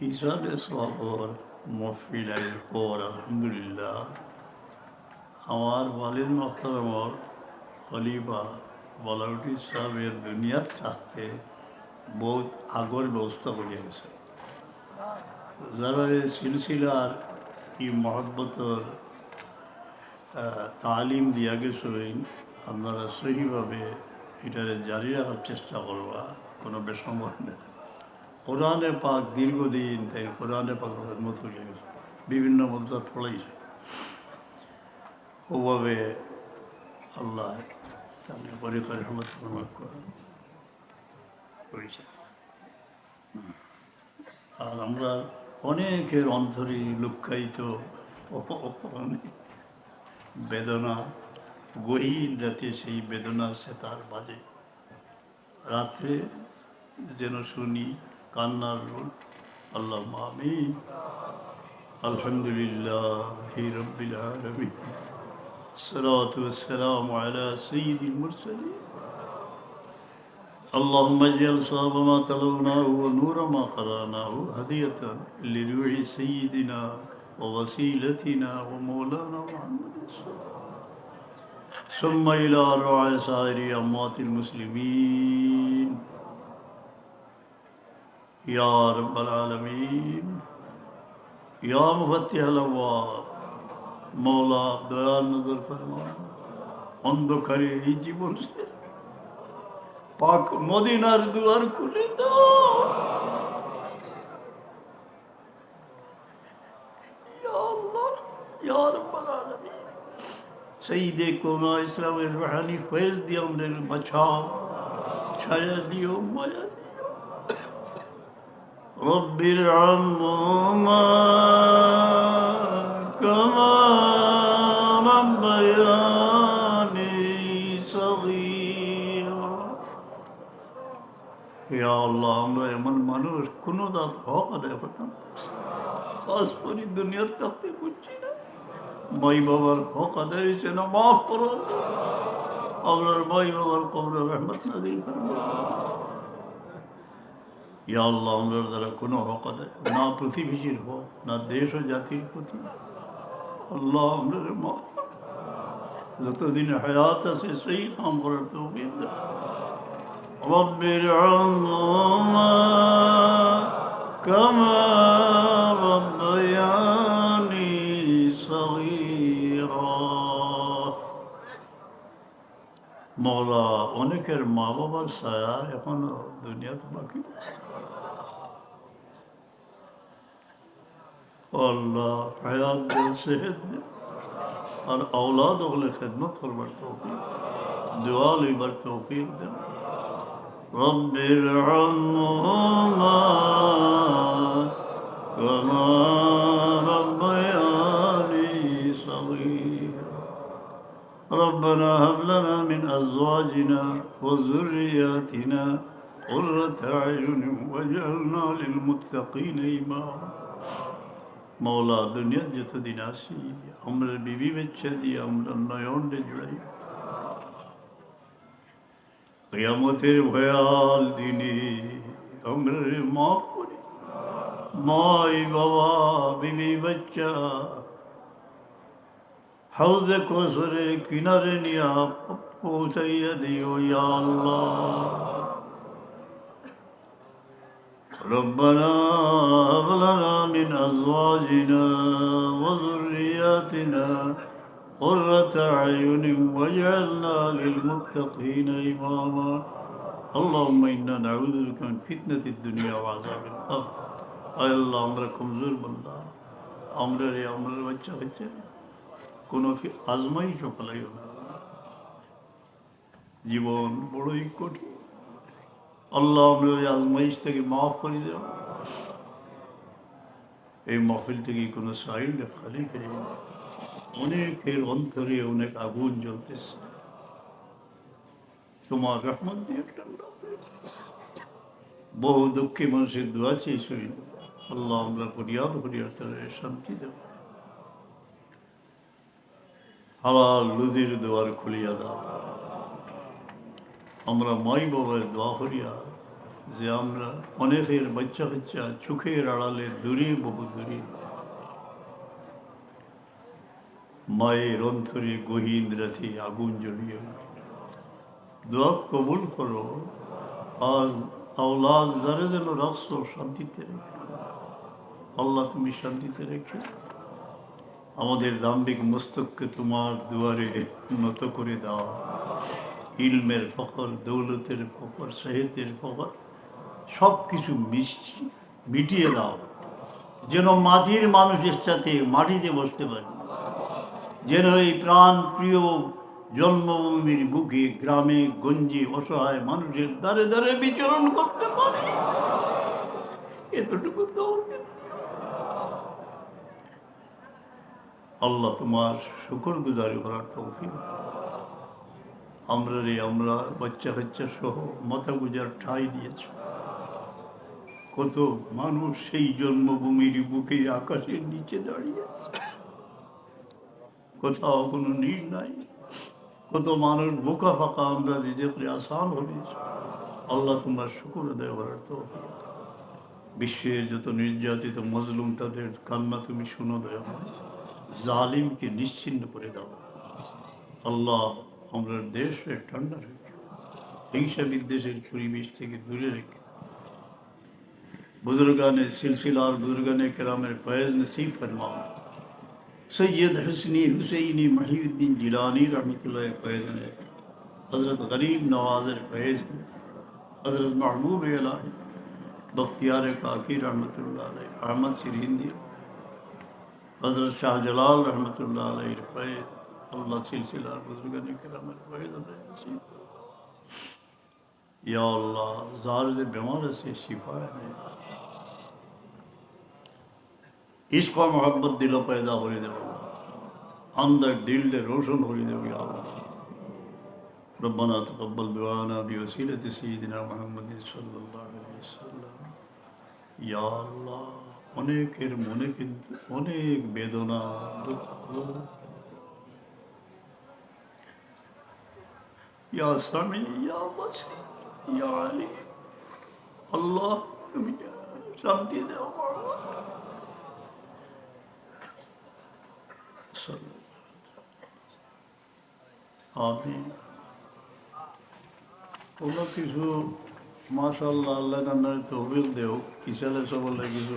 Israel সফর মফিলের পর আলহামদুলিল্লাহ আমার ওয়ালিদ মখতারমর খলিফা বলাউটি সাহেবের দুনিয়ার থাকতে বহুত আগর ব্যবস্থা করে গেছে যারা এই সিলসিলার কি মহব্বতর তালিম দিয়া গেছেন আপনারা সহিভাবে এটারে জারি রাখার চেষ্টা করবা, কোনো বেসম্মত নেই কোরআনে পাক দীর্ঘদিন তাই কোরআনে পাক মত বিভিন্ন মুদ্রা পড়াইছে, ওভাবে আল্লাহ পরে করে করেছে আর আমরা অনেকের অন্তরে লুকায়িত বেদনা গহীন রাতে সেই বেদনার সেতার বাজে রাত্রে যেন শুনি কান্নার রোল আল্লাহ আমি আলহামদুলিল্লাহ রব্বিল আলামিন الصلاة والسلام على سيد المرسلين اللهم اجعل صواب ما تلوناه ونور ما قرأناه هدية لروح سيدنا ووسيلتنا ومولانا محمد صلى الله عليه وسلم ثم الى رعاء سائر اموات المسلمين. یا رب العالمین یا مفتح الابواب مولا دیا نظر فرما اندو کرے ہی جی بول سے۔ پاک مدینہ ردوار کلی دو সঈদে কোমা ইসলামের রুহানি ফয়েজ দিয়ে আমাদের বাঁচাও ছায়া দিও মায়া দিও রব্বির আম্মা كما ربياني صغيرا ইয়া আল্লাহ আমরা এমন মানুষ কোনো দাঁত হক আদায় করতাম খাস করে দুনিয়ার কাছে বুঝছি না মাই বাবার হক আদায় হয়েছে না মাফ করো আপনার মাই বাবার কবর রহমত নাজিল করবো ইয়া আল্লাহ আমাদের দ্বারা কোনো হক আদায় না প্রতিবেশীর হোক না দেশ ও জাতির প্রতি আল্লাহ আমাদের মাফ করো। যতদিন হায়াত আছে সেই কাম করার তো رب ارحمهما كما মৌলা অনেকের মা বাবার ছায়া এখনও দুনিয়াতে বাকি আর আওলাদ ওগুলো খেদমত করবার তৌফিক দোয়া লইবার তৌফিক দেন। رب ارحمهما صغيرا ربنا هب لنا من أزواجنا وذرياتنا قرة أعين واجعلنا للمتقين إماما মৌলা দুনিয়ার যতদিন আসি আমরা বিবি বেচ্ছা দিয়ে আমরা নয়নরে জুড়াই কিয়ামতের ভয়াল দিনে আমরা রে মাফ করি মাই বাবা বিবি বাচ্চা হাউজে কোসরের কিনারে নিয়ে পৌঁছাইয়া দিও ইয়া আল্লাহ ربنا هب لنا من أزواجنا وذرياتنا قرة أعين واجعلنا للمتقين إماما اللهم إنا نعوذ بك من فتنة الدنيا وعذاب القبر আয় আল্লাহ আমরা কমজোর বন্ধা আমরা রে আমরা বাচ্চা হচ্ছে কোনো আজমাই সফলাইও না। জীবন বড়ই কঠিন। আল্লাহ ওই আজমাইশ থেকে মাফ করে দেও। এই মহফিল থেকে কোনো সাইড খালি যায় অনেকের অন্তরে অনেক আগুন জ্বলতেছে। তোমার রহমত দিয়ে বহু দুঃখী মানুষের দোয়া চেয়ে শুনি আল্লাহ আমরা ফরিয়াদ ফরিয়াদ করে শান্তি দেব। হালাল লুজির দোয়ার খুলিয়া দাও। আমরা মাই বাবার দোয়া করিয়া যে আমরা অনেকের বাচ্চা কাচ্চা চোখের আড়ালে দূরে বহু দূরে। মায়ের অন্তরে গহীন রাতে আগুন জ্বলিয়ে দোয়া কবুল করো, আর আওলাদ যারা যেন রাষ্ট্র শান্তিতে রেখে। আল্লাহ তুমি শান্তিতে রেখে। আমাদের দাম্ভিক মস্তককে তোমার দুয়ারে উন্নত করে দাও। ইলমের ফখর, দৌলতের ফখর, সেহেতের ফখর সব কিছু মিটিয়ে দাও। যেন মাটির মানুষের সাথে মাটিতে বসতে পারি। যেন এই প্রাণ প্রিয় জন্মভূমির বুকে, গ্রামে, গঞ্জে অসহায় মানুষের দ্বারে দ্বারে বিচরণ করতে পারে। এতটুকু দৌড় আল্লাহ তোমার শুকর গুজারি করার তৌফিক আমরা রে আমরা বাচ্চা কাচ্চা সহ মাথা গুজার ঠাই দিয়েছ। কত মানুষ সেই জন্মভূমির বুকে আকাশের নিচে দাঁড়িয়ে। কোথাও কোনো নীর নাই। কত মানুষ বোকা ফাঁকা আমরা নিজেকে আসান হয়েছে। আল্লাহ তোমার শুকুর আদায় করার দাও। বিশ্বের যত নির্যাতিত মজলুম তাদের কান্না তুমি শুনো দেওয়া ظالم کی نشچن پرے دا اللہ ہمارے دیش رہے ٹھنڈا رکھے۔ ہنسا بدیشر چوری بیچ کے دورے رکھے۔ نے سلسلہ اور بزرگان کرام پیز نصیب فرما سید حسنی حسینی محی الدین جلانی رحمت اللہ پیز نے۔ حضرت غریب نوازر پیز نے۔ حضرت محبوب علیہ بختیار کاکی رحمت اللہ علیہ۔ احمد سرین دیر حضرت شاہ جلال رحمۃ اللہ علیہ رفعے اللہ سلسلہ بزرگان کرام رفعے یا اللہ زارد بیمار سے شفا ہے۔ اس کو محبت دلو پیدا ہو رہی دے۔ اندر دل دے روشن ہو رہی دے۔ یا اللہ، ربنا تقبل دعانا بی وسیلت سیدنا محمد صلی اللہ علیہ وسلم۔ یا اللہ অনেকের মনে কিন্তু অনেক বেদনা দুঃখ। ইয়া স্বামী, ইয়া বাসি, ইয়া আলী, আল্লাহ, তুমি শান্তি দেও আমিন। কোনো কিছু মাশাল্লাহ আল্লাহ কান্নার তহবিল দেও কিসালে সবলে কিছু?